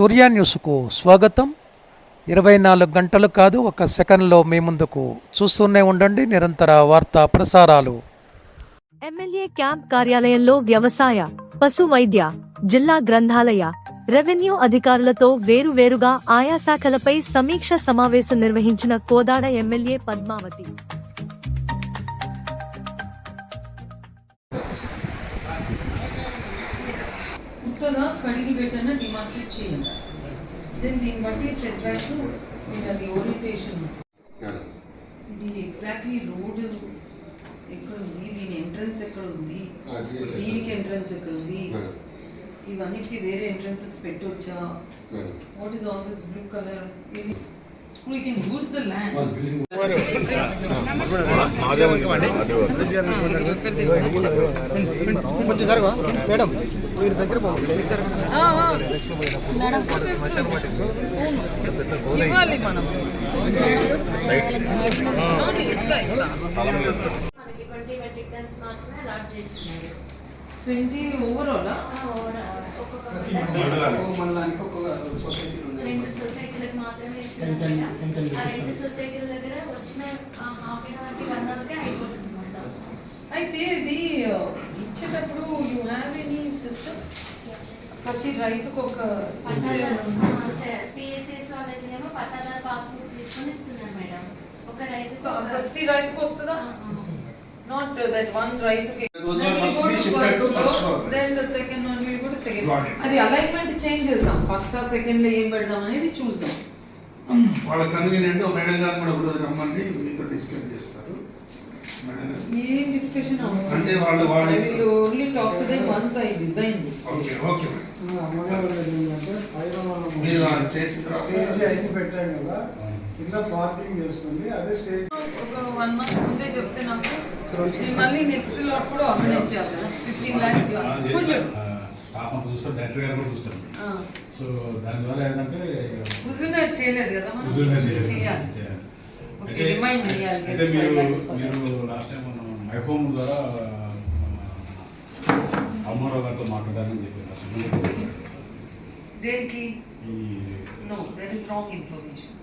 సూర్య న్యూస్కు స్వాగతం. ఇరవై నాలుగు గంటలు కాదు ఒక సెకండ్లో మీ ముందుకు చూస్తూనే ఉండండి నిరంతర వార్తా ప్రసారాలు. ఎమ్మెల్యే క్యాంప్ కార్యాలయంలో వ్యవసాయ పశు వైద్య జిల్లా గ్రంథాలయ రెవెన్యూ అధికారులతో వేరువేరుగా ఆయా శాఖలపై సమీక్ష సమావేశం నిర్వహించిన కోదాడ ఎమ్మెల్యే పద్మావతి. కొత్తగా కడిగి పెట్టిన డిమార్కెట్ చేయండి. దెన్ దీన్ని బట్టి సెట్ బ్యాక్ మీరు అది ఓరియంటేషన్ ఇది ఎగ్జాక్ట్లీ రోడ్ ఎక్కడ ఉంది? దీని ఎంట్రన్స్ ఎక్కడ ఉంది. దీనికి ఎంట్రన్స్ ఎక్కడ ఉంది? ఇవన్నిటికి వేరే ఎంట్రన్సెస్ పెట్టొచ్చా? What is all this blue colour ఇది కొంచెం జరగవా మేడం మీరు దగ్గర ఇవ్వాలి మనం అవును, ఇస్తా ఇస్తా మనకి ట్వంటీ ఓవరాల్ ఒక్కొక్క రెండు సొసైటీలకు మాత్రమే ఇస్తున్నారు మేడం. ఆ రెండు సొసైటీల. దగ్గర వచ్చిన హాఫ్ అన్ అవర్కి వన్ అవర్కే అయిపోతుంది మొత్తం. అయితే ఇది ఇచ్చేటప్పుడు యూ హ్యావ్ ఎనీ సిస్టమ్ ప్రతి రైతుకు ఒక పిఎస్ఎస్ వాళ్ళైతేనేమో పట్టాదారు పాస్బుక్ తీసుకొని ఇస్తున్నారు మేడం. ఒక రైతు సో ప్రతి రైతుకు వస్తుందా? నాట్ దట్ వన్ రైతుకి. Those are must be second. అది అలైన్మెంట్ చేంజ్ చేద్దాం. ఫస్ట్ ఆ సెకండ్లో ఏం పెడదాం అనేది చూద్దాం. వాళ్ళ కన్వీనియంట్ మేడం గారు కూడా ఇప్పుడు రమ్మండి మీతో డిస్కస్ చేస్తారు. ఏం డిస్కషన్ అవసరం? అంటే వాళ్ళు వాళ్ళు- will only talk to them once I design this okay okay మీరు చేసిన తర్వాత పెట్టాం కదా కింద పార్కింగ్ చేసుకోండి అదే స్టేజ్ ఒక వన్ మంత్ ముందే చెప్తే నాకు మళ్ళీ నెక్స్ట్ లాట్ కూడా ఆర్గనైజ్ చేయాలి కదా. ఫిఫ్టీన్ ల్యాక్స్ కొంచెం స్టాఫ్ అంతా చూస్తారు డైరెక్టర్ గారు కూడా చూస్తారు. సో దాని ద్వారా ఏంటంటే చేయలేదు కదా అయితే- మీరు మీరు లాస్ట్ టైం మనం మైహోమ్ ద్వారా అమ్మారావు గారితో మాట్లాడాలని చెప్పారు దేనికి? No there is wrong information